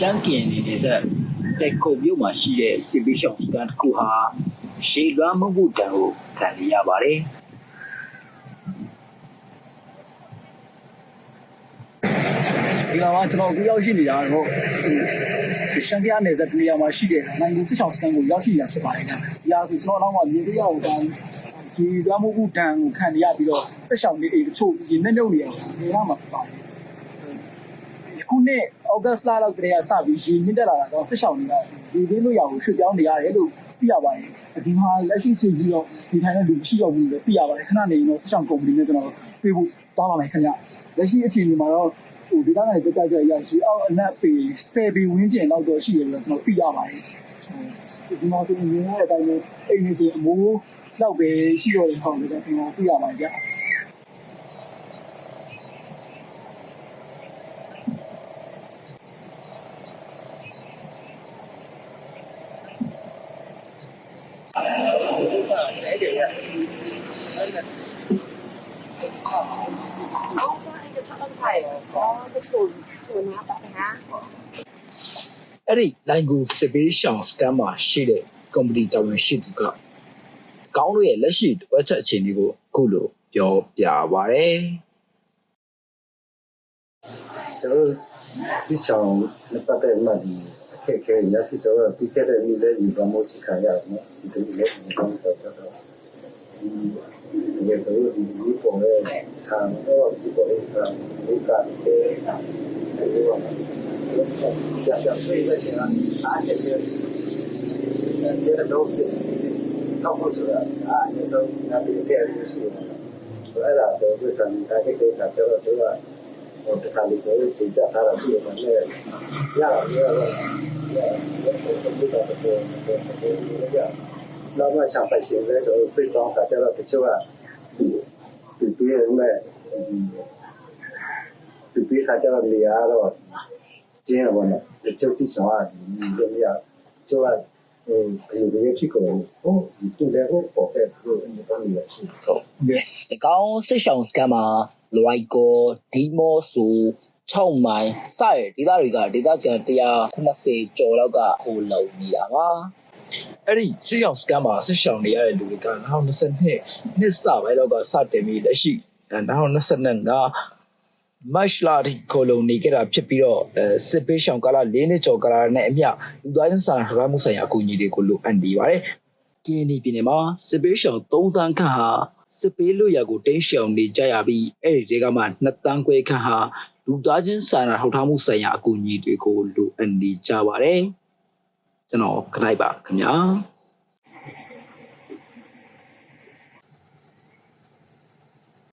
ရှမ်းကင်နေနေဆက်တက်ခုံမြို့မှာရှိတဲ့စစ်ပေးရှောင်စကန်တစ်ခုဟာရှေလွမ်းမှုမှုတန်ကိုခံရပါတယ်။ဒီကောင်ကကျွန်တော်အခုရောက်ရှိနေတာတော့ရှမ်းကရနယ်စပ်တနေရာမှာရှိတဲ့နိုင်ငံစစ်ဆောင်စကန်ကိုရောက်ရှိနေတာဖြစ်ပါတယ်ခင်ဗျာ။ဒီအားဆိုကျွန်တော်တော့မှမြေပြရအောင်တိုင်းဒီလွမ်းမှုမှုတန်ကိုခံရပြီးတော့စစ်ဆောင်လေးတွေတချို့ဒီနဲ့ညုံနေအောင်နေရမှာဖြစ်ပါတယ်။ ခုနှစ်ဩဂတ်စ်လလောက်ကတည်းကစပြီးရေမြင့်တက်လာတာတော့စစ်ဆောင်တွေကဒီသေးလို့ရအောင်ရွှေ့ပြောင်းနေရတယ်လို့သိရပါတယ်။ဒီမှာလက်ရှိချိန်ကြီးတော့ဒီထိုင်တဲ့လူမရှိတော့ဘူးလို့သိရပါတယ်။ခဏနေရင်တော့စစ်ဆောင်ကုမ္ပဏီနဲ့ကျွန်တော်တွေ့ဖို့တောင်းပါမယ်ခင်ဗျ။လက်ရှိအချိန်ဒီမှာတော့ဟိုဒေတာကနေတက်ကြရရရှိအောင်အနက်ပေ10ပေဝန်းကျင်လောက်တော့ရှိတယ်လို့ကျွန်တော်သိရပါတယ်။ဒီမှာဆိုရင်မြင်ရတဲ့အတိုင်းပဲအိမ်နေဆိုအမိုးလောက်ပဲရှိတော့တယ်ဟောင်းတယ်ကျွန်တော်သိရပါတယ်ဗျ။ 哦，这个他们菜哦，这做做拿的哈。 အဲ့ဒီလိုင်ဂူစစ်ပေးရှောင်းစကန်မှာရှိတဲ့ကုမ္ပဏီတာဝန်ရှိသူကကောင်းလို့ရဲ့လက်ရှိတစ်ပတ်ချက်အခြေအနေကိုအခုလိုပြောပြပါရယ် ကျွန်တော်ဒီချောင်းနဲ့ပတ်သက်မှဒီအခက်အခဲရရှိတော့ပြီးခဲ့တဲ့နေ့လည်းဒီဗမောချခံရတယ်နော်ဒီလိုလည်းဒီကောင်းတော့တော့ ဒီဒီတော့ဒီဒီပေါ်နဲ့ဆန်တော့ဒီပေါ်နဲ့ဆန်ဒီကတဲ့အဲဒီတော့ရရပြေးတဲ့ချင်းအားချက်ချင်းအဲဒီတော့ဆောက်ဖို့ဆိုတာအားအဆုံးနားပြီးတဲ့ရရှိတယ်အဲ့ဒါတော့ဒီဆန်တာကိစ္စကတော့တော့ဟိုတခါလေးဆိုတင် ပြထားတာရှိတယ်နဲ့ရတာရတာရတာဆက်ပြီးတော့တော့တော့ရနောက်မှဆောင်ပတ်ရှင်လဲတော့ပြေးတော့တာကျတော့တချို့ကဒီပြေးရမယ်ဒီပြေးခါကျတော့လေရတော့ကျင်းရပါတော့တချို့ကြည့်ဆောင်ရတယ်ဒီရကျိုးကဟိုဘယ်လိုဖြစ်ကုန်ဟိုဒီတူတယ်ဟိုပေါ်တဲ့သူအနေနဲ့ရရှိဟုတ်ဒီကောင်းစစ်ရှောင်းစကန်မှာလွိုက်ကောဒီမော့ဆူ6မိုင်စရဒေသတွေကဒေသကန်190ကျော်လောက်ကဟိုလုံနေတာပါ အဲ့ဒီစစ်ရှောင်းစကန်မှာစစ်ရှောင်းနေရတဲ့လူတွေက2020နှစ်စပိုင်းလောက်ကစတင်ပြီးလက်ရှိ2025မတ်လဒီကိုလိုနေကြတာဖြစ်ပြီးတော့အဲစစ်ပေးရှောင်းကာလ၄နှစ်ကျော်ကာလနဲ့အမျှလူသားချင်းစာနာထောက်ထားမှုဆိုင်ရာအကူအညီတွေကိုလိုအပ်နေပါတယ်။ကင်းဒီပြည်နယ်မှာစစ်ပေးရှောင်း3တန်းခန့်ဟာစစ်ပေးလို့ရကိုတင်းရှောင်းနေကြရပြီးအဲ့ဒီတွေကမှ2တန်းခွဲခန့်ဟာလူသားချင်းစာနာထောက်ထားမှုဆိုင်ရာအကူအညီတွေကိုလိုအပ်နေကြပါတယ်။ ကျွန်တော်ခလိုက်ပါခင်ဗျာ။